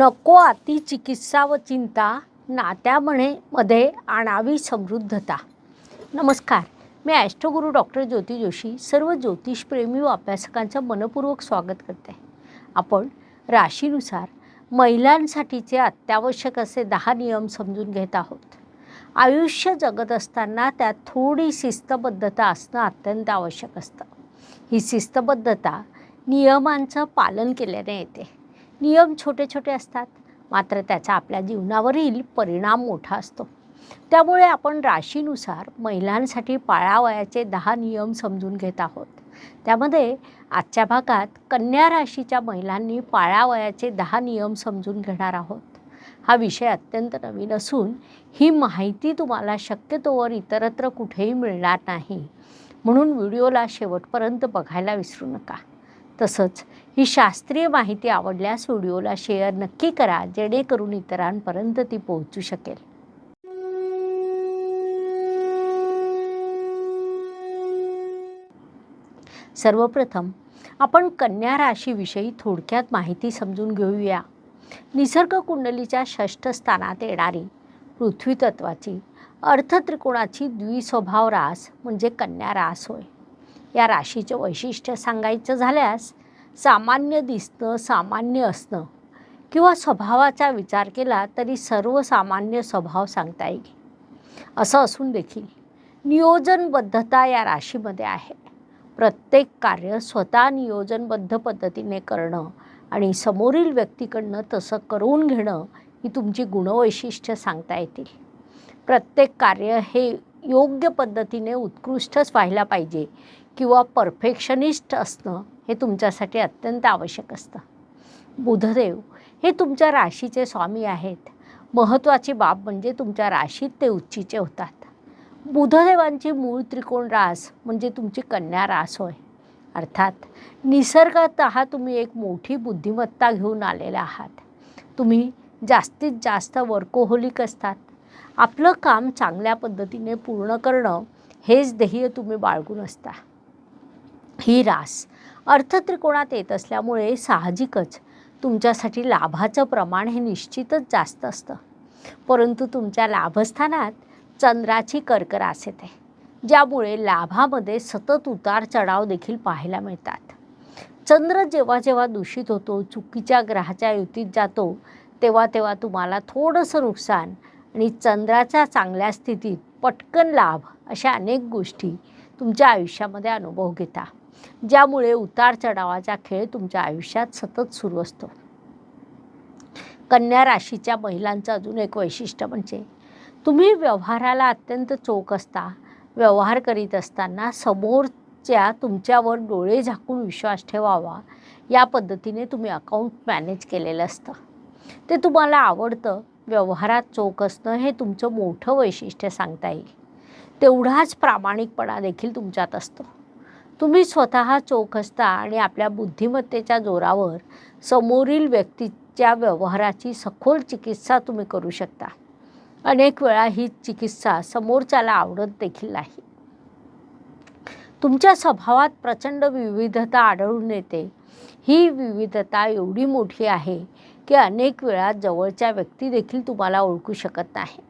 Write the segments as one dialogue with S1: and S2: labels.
S1: नको अति चिकित्सा व चिंता नात्यामणे मध्ये आणावी समृद्धता. नमस्कार. मी ॲस्ट्रोगुरू डॉक्टर ज्योती जोशी सर्व ज्योतिषप्रेमी व अभ्यासकांचं मनपूर्वक स्वागत करते. आपण राशीनुसार महिलांसाठीचे अत्यावश्यक असे दहा नियम समजून घेत आहोत. आयुष्य जगत असताना त्यात थोडी शिस्तबद्धता असणं अत्यंत आवश्यक असतं. ही शिस्तबद्धता नियमांचं पालन केल्याने येते. नियम छोटे छोटे असतात. मात्र त्याचा आपल्या जीवनावरील परिणाम मोठा असतो. त्यामुळे आपण राशीनुसार महिलांसाठी पाळावयाचे दहा नियम समजून घेत आहोत. त्यामध्ये आजच्या भागात कन्या राशीच्या महिलांनी पाळावयाचे दहा नियम समजून घेणार आहोत. हा विषय अत्यंत नवीन असून ही माहिती तुम्हाला शक्यतोवर इतरत्र कुठेही मिळणार नाही. म्हणून व्हिडिओला शेवटपर्यंत बघायला विसरू नका. तसंच ही शास्त्रीय माहिती आवडल्यास व्हिडिओला शेअर नक्की करा जेणेकरून इतरांपर्यंत ती पोहोचू शकेल. सर्वप्रथम आपण कन्या राशीविषयी थोडक्यात माहिती समजून घेऊया. निसर्ग कुंडलीच्या षष्ठ स्थानात येणारी पृथ्वी तत्वाची अर्थत्रिकोणाची द्विस्वभाव रास म्हणजे कन्या रास होय. या राशीचं वैशिष्ट्य सांगायचं झाल्यास सामान्य दिसणं सामान्य असणं किंवा स्वभावाचा विचार केला तरी सर्वसामान्य स्वभाव सांगता येईल. असं असून देखील नियोजनबद्धता या राशीमध्ये आहे. प्रत्येक कार्य स्वतः नियोजनबद्ध पद्धतीने करणं आणि समोरील व्यक्तीकडनं तसं करून घेणं ही तुमची गुणवैशिष्ट्य सांगता येतील. प्रत्येक कार्य हे योग्य पद्धतीने उत्कृष्टच व्हायला पाहिजे किंवा परफेक्शनिस्ट असणं हे तुमच्यासाठी अत्यंत आवश्यक असतं. बुधदेव हे तुमच्या राशीचे स्वामी आहेत. महत्त्वाची बाब म्हणजे तुमच्या राशीत ते उच्चीचे होतात. बुधदेवांची मूळ त्रिकोण रास म्हणजे तुमची कन्या रास होय. अर्थात निसर्गात तुम्ही एक मोठी बुद्धिमत्ता घेऊन आलेला आहात. तुम्ही जास्तीत जास्त वर्कोहोलिक असतात. आपलं काम चांगल्या पद्धतीने पूर्ण करणं हेच ध्येय तुम्ही बाळगून असता. ही रास अर्थत्रिकोणात येत असल्यामुळे साहजिकच तुमच्यासाठी लाभाचं प्रमाण हे निश्चितच जास्त असतं. परंतु तुमच्या लाभस्थानात चंद्राची कर्करास येते ज्यामुळे लाभामध्ये सतत उतार चढाव देखील पाहायला मिळतात. चंद्र जेव्हा जेव्हा दूषित होतो चुकीच्या ग्रहाच्या युतीत जातो तेव्हा तेव्हा तुम्हाला थोडंसं नुकसान आणि चंद्राच्या चांगल्या स्थितीत पटकन लाभ अशा अनेक गोष्टी तुमच्या आयुष्यामध्ये अनुभव घेता. ज्यामुळे उतार चढावाचा खेळ तुमच्या आयुष्यात सतत सुरू असतो. कन्या राशीच्या महिलांचं अजून एक वैशिष्ट्य म्हणजे तुम्ही व्यवहाराला अत्यंत चोख असता व्यवहार करीत असताना समोरच्या तुमच्यावर डोळे झाकून विश्वास ठेवावा या पद्धतीने तुम्ही अकाउंट मॅनेज केलेलं असतं. ते तुम्हाला आवडतं व्यवहारात चोख असणं हे तुमचं मोठं वैशिष्ट्य सांगता येईल. तेवढाच प्रामाणिकपणा देखील तुमच्यात असतो. तुम्ही स्वतः चोख असता आणि आपल्या बुद्धिमत्तेच्या जोरावर समोरील व्यक्तीच्या व्यवहाराची सखोल चिकित्सा तुम्ही करू शकता. अनेक वेळा ही चिकित्सा समोरच्याला आवडत देखील नाही. तुमच्या स्वभावात प्रचंड विविधता आढळून येते. ही विविधता एवढी मोठी आहे की अनेक वेळा जवळच्या व्यक्ती देखील तुम्हाला ओळखू शकत नाही.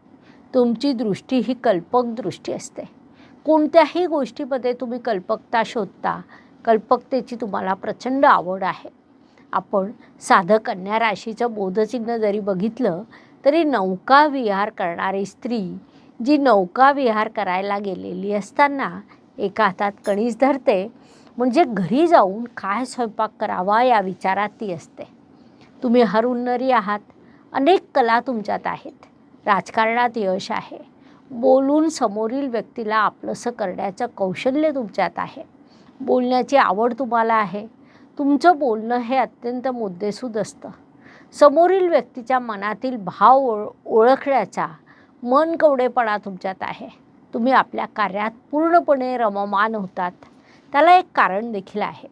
S1: तुमची दृष्टी ही कल्पक दृष्टी असते. कोणत्याही गोष्टीमध्ये तुम्ही कल्पकता शोधता कल्पकतेची तुम्हाला प्रचंड आवड आहे. आपण साधं कन्या राशीचं बोधचिन्ह जरी बघितलं तरी नौका विहार करणारी स्त्री जी नौका विहार करायला गेलेली असताना एका हातात कणीस धरते म्हणजे घरी जाऊन काय स्वयंपाक करावा या विचारात ती असते. तुम्ही हरुन्नरी आहात. अनेक कला तुमच्यात आहेत. राजकारणात यश आहे. बोलून समोरील व्यक्तीला आपलंसं करण्याचं कौशल्य तुमच्यात आहे. बोलण्याची आवड तुम्हाला आहे. तुमचं बोलणं हे अत्यंत मुद्देसूद असतं. समोरील व्यक्तीच्या मनातील भाव ओळ ओळखण्याचा मन कवडेपणा तुमच्यात आहे. तुम्ही आपल्या कार्यात पूर्णपणे रममान होतात. त्याला एक कारण देखील आहे.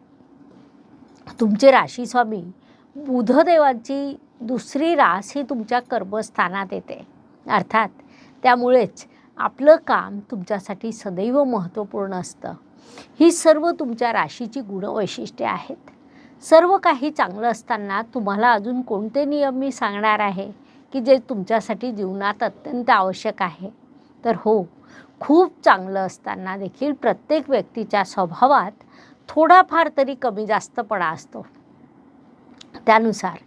S1: तुमचे राशीस्वामी बुधदेवांची दुसरी रास ही तुमच्या कर्मस्थानात येते. अर्थात त्यामुळेच आपलं काम तुमच्यासाठी सदैव महत्त्वपूर्ण असतं. ही सर्व तुमच्या राशीची गुणवैशिष्ट्ये आहेत. सर्व काही चांगलं असताना तुम्हाला अजून कोणते नियम मी सांगणार आहे की जे तुमच्यासाठी जीवनात अत्यंत आवश्यक आहे? तर हो खूप चांगलं असताना देखील प्रत्येक व्यक्तीच्या स्वभावात थोडाफार तरी कमी जास्तपणा असतो. त्यानुसार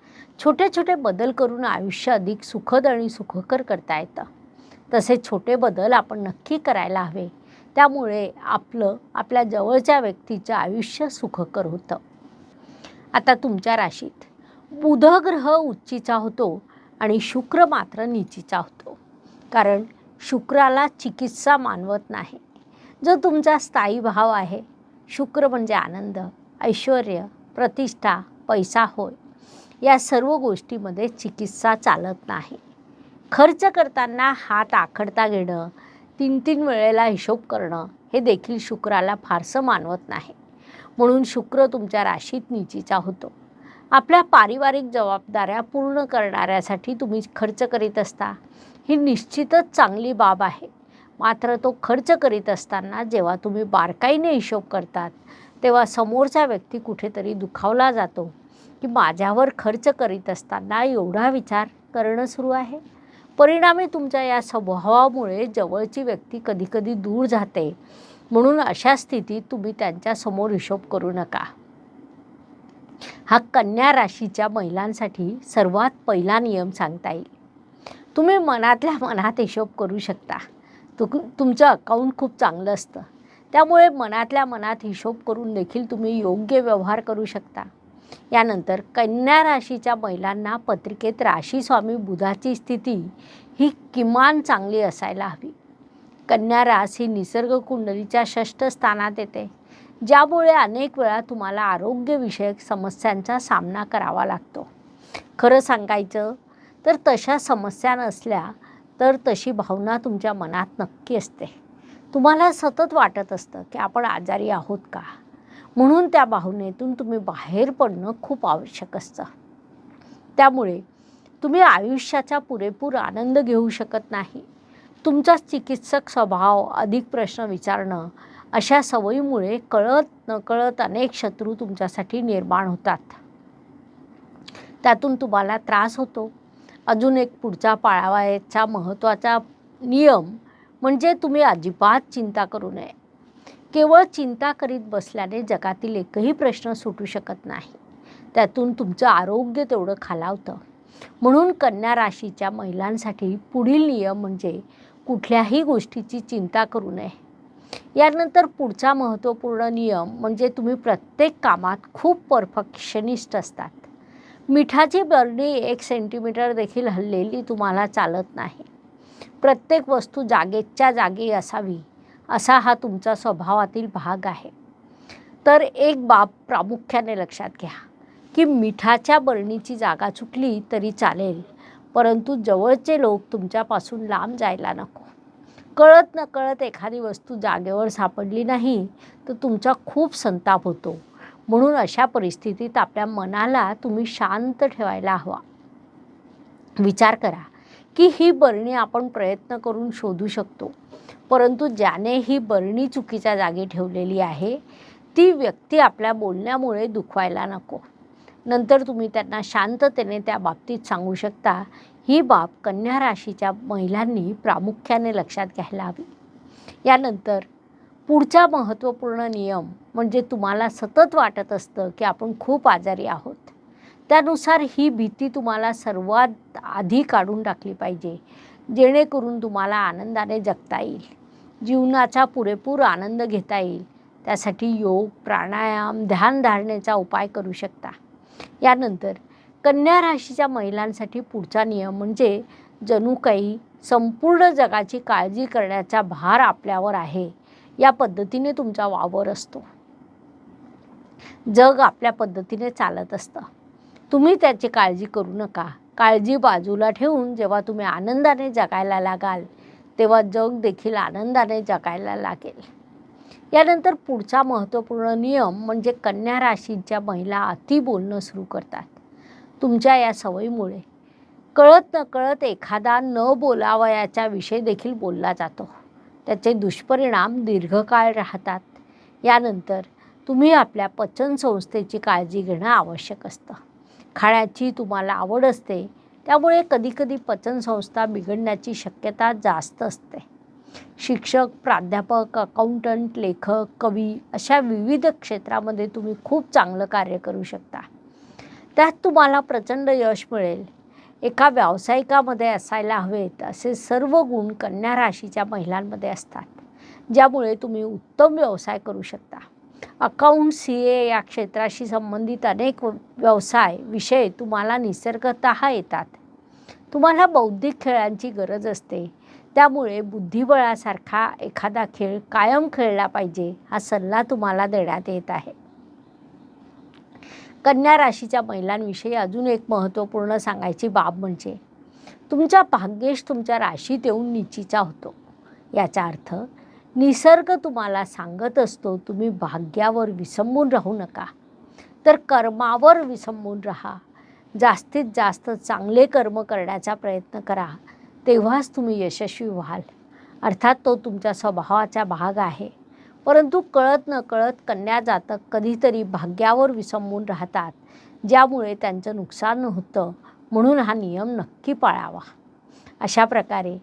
S1: छोटे छोटे बदल करून आयुष्य अधिक सुखद आणि सुखकर करता येतं. तसे छोटे बदल आपण नक्की करायला हवे. त्यामुळे आपलं आपल्या जवळच्या व्यक्तीचं आयुष्य सुखकर होतं. आता तुमच्या राशीत. बुध ग्रह उच्चीचा होतो आणि शुक्र मात्र नीचीचा होतो. कारण शुक्राला चिकित्सा मानवत नाही. जो तुमचा स्थायी भाव आहे शुक्र म्हणजे आनंद ऐश्वर प्रतिष्ठा पैसा होय. या सर्व गोष्टीमध्ये चिकित्सा चालत नाही. खर्च करताना हात आखडता घेणं तीन तीन वेळेला हिशोब करणं हे देखील शुक्राला फारसं मानवत नाही. म्हणून शुक्र तुमच्या राशीत निचीचा होतो. आपल्या पारिवारिक जबाबदाऱ्या पूर्ण करणाऱ्यासाठी तुम्ही खर्च करीत असता. ही निश्चितच चांगली बाब आहे. मात्र तो खर्च करीत असताना जेव्हा तुम्ही बारकाईने हिशोब करतात तेव्हा समोरचा व्यक्ती कुठेतरी दुखावला जातो की माझ्यावर खर्च करीत असताना एवढा विचार करणं सुरू आहे? परिणामी तुमच्या या स्वभावामुळे जवळची व्यक्ती कधीकधी दूर जाते. म्हणून अशा स्थितीत तुम्ही त्यांच्यासमोर हिशोब करू नका. हा कन्या राशीच्या महिलांसाठी सर्वात पहिला नियम सांगता येईल. तुम्ही मनातल्या मनात हिशोब करू शकता. तु तुमचं अकाउंट खूप चांगलं असतं. त्यामुळे मनातल्या मनात हिशोब करून देखील तुम्ही योग्य व्यवहार करू शकता. यानंतर कन्या राशीच्या महिलांना पत्रिकेत राशी स्वामी बुधाची स्थिती ही किमान चांगली असायला हवी. कन्या रास ही निसर्ग कुंडलीच्या षष्ठ स्थानात येते ज्यामुळे अनेक वेळा तुम्हाला आरोग्यविषयक समस्यांचा सामना करावा लागतो. खरं सांगायचं तर तशा समस्या नसल्या तर तशी भावना तुमच्या मनात नक्की असते. तुम्हाला सतत वाटत असतं की आपण आजारी आहोत का? म्हणून त्या भावनेतून तुम्ही बाहेर पडणं खूप आवश्यक असतं. त्यामुळे तुम्ही आयुष्याचा पुरेपूर आनंद घेऊ शकत नाही. तुमचा चिकित्सक स्वभाव अधिक प्रश्न विचारणं अशा सवयीमुळे कळत नकळत अनेक शत्रू तुमच्यासाठी निर्माण होतात. त्यातून तुम्हाला त्रास होतो. अजून एक पुढचा पाळावायचा महत्त्वाचा नियम म्हणजे तुम्ही अजिबात चिंता करू नये. केवळ चिंता करीत बसल्याने जगातील एकही प्रश्न सुटू शकत नाही. त्यातून तुमचं आरोग्य तेवढं खालावतं. म्हणून कन्या राशीच्या महिलांसाठी पुढील नियम म्हणजे कुठल्याही गोष्टीची चिंता करू नये. यानंतर पुढचा महत्त्वपूर्ण नियम म्हणजे तुम्ही प्रत्येक कामात खूप परफेक्शनिस्ट असतात. मिठाची बरणी एक सेंटीमीटर देखील हल्लेली तुम्हाला चालत नाही. प्रत्येक वस्तू जागेच्या जागी असावी. असा हा तुमचा स्वभावातील भाग आहे. तर एक बाब प्रामुख्याने लक्षात घ्या की मिठाच्या बरणीची जागा चुकली तरी चालेल परंतु जवळचे लोक तुमच्यापासून लांब जायला नको. कळत न कळत एखादी वस्तू जागेवर सापडली नाही तर तुमचा खूप संताप होतो. म्हणून अशा परिस्थितीत आपल्या मनाला तुम्ही शांत ठेवायला हवा. विचार करा की ही बरणी आपण प्रयत्न करून शोधू शकतो. परंतु ज्याने ही बरणी चुकीच्या जागी ठेवलेली आहे ती व्यक्ती आपल्या बोलण्यामुळे दुखवायला नको. नंतर तुम्ही त्यांना शांततेने त्या बाबतीत सांगू शकता ही बाब कन्या राशीच्या महिलांनी प्रामुख्याने लक्षात घ्यायला हवी. यानंतर पुढचा महत्त्वपूर्ण नियम म्हणजे तुम्हाला सतत वाटत असतं की आपण खूप आजारी आहोत. त्यानुसार ही भीती तुम्हाला सर्वात आधी काढून टाकली पाहिजे जेणेकरून तुम्हाला आनंदाने जगता येईल. जीवनाचा पुरेपूर आनंद घेता येईल. त्यासाठी योग प्राणायाम ध्यानधारणेचा उपाय करू शकता. यानंतर कन्या राशीच्या महिलांसाठी पुढचा नियम म्हणजे जणू काही संपूर्ण जगाची काळजी करण्याचा भार आपल्यावर आहे. या पद्धतीने तुमचा वावर असतो. जग आपल्या पद्धतीने चालत असतं. तुम्ही त्याची काळजी करू नका. काळजी बाजूला ठेवून जेव्हा तुम्ही आनंदाने जगायला लागाल तेव्हा जग देखील आनंदाने जगायला लागेल. यानंतर पुढचा महत्त्वपूर्ण नियम म्हणजे कन्या राशीच्या महिला अति बोलणं सुरू करतात. तुमच्या या सवयीमुळे. कळत न कळत एखादा न बोलावयाचा विषय देखील बोलला जातो. त्याचे दुष्परिणाम दीर्घकाळ राहतात. यानंतर तुम्ही आपल्या पचनसंस्थेची काळजी घेणं आवश्यक असतं. खाण्याची तुम्हाला आवड असते. त्यामुळे कधीकधी पचनसंस्था बिघडण्याची शक्यता जास्त असते. शिक्षक प्राध्यापक अकाउंटंट लेखक कवी अशा विविध क्षेत्रामध्ये तुम्ही खूप चांगलं कार्य करू शकता. त्यात तुम्हाला प्रचंड यश मिळेल. एका व्यावसायिकामध्ये असायला हवेत असे सर्व गुण कन्या राशीच्या महिलांमध्ये असतात ज्यामुळे तुम्ही उत्तम व्यवसाय करू शकता. अकाउंट्स ए या क्षेत्राशी संबंधित अनेक व्यवसाय विषय तुम्हाला निसर्गतः येतात. तुम्हाला बौद्धिक खेळांची गरज असते. त्यामुळे बुद्धिबळासारखा एखादा खेळ कायम खेळला पाहिजे हा सल्ला तुम्हाला देण्यात येत आहे. कन्या राशीच्या महिलांविषयी अजून एक महत्त्वपूर्ण सांगायची बाब म्हणजे तुमचा भाग्येश तुमच्या राशीत येऊन निचीचा होतो. याचा अर्थ निसर्ग तुम्हाला सांगत असतो तुम्ही भाग्यावर विसंबून राहू नका. तर कर्मावर विसंबून राहा. जास्तीत जास्त चांगले कर्म करण्याचा प्रयत्न करा. तेव्हाच तुम्ही यशस्वी व्हाल. अर्थात तो तुमच्या स्वभावाचा भाग आहे. परंतु कळत न कळत कन्या जातक कधीतरी भाग्यावर विसंबून राहतात ज्यामुळे त्यांचं नुकसान होतं म्हणून हा नियम नक्की पाळावा. अशा प्रकारे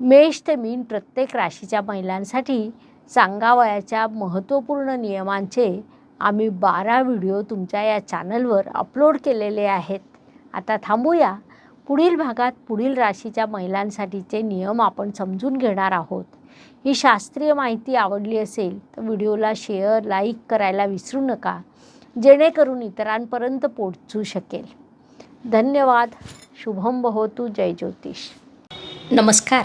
S1: मेष ते मीन प्रत्येक राशीच्या महिलांसाठी सांगावयाच्या महत्त्वपूर्ण नियमांचे आम्ही बारा व्हिडिओ तुमच्या या चॅनलवर अपलोड केलेले आहेत. आता थांबूया. पुढील भागात पुढील राशीच्या महिलांसाठीचे नियम आपण समजून घेणार आहोत. ही शास्त्रीय माहिती आवडली असेल तर व्हिडिओला शेअर लाईक करायला विसरू नका. जेणेकरून इतरांपर्यंत पोचू शकेल. धन्यवाद. शुभम बहोतू जय ज्योतिष. नमस्कार.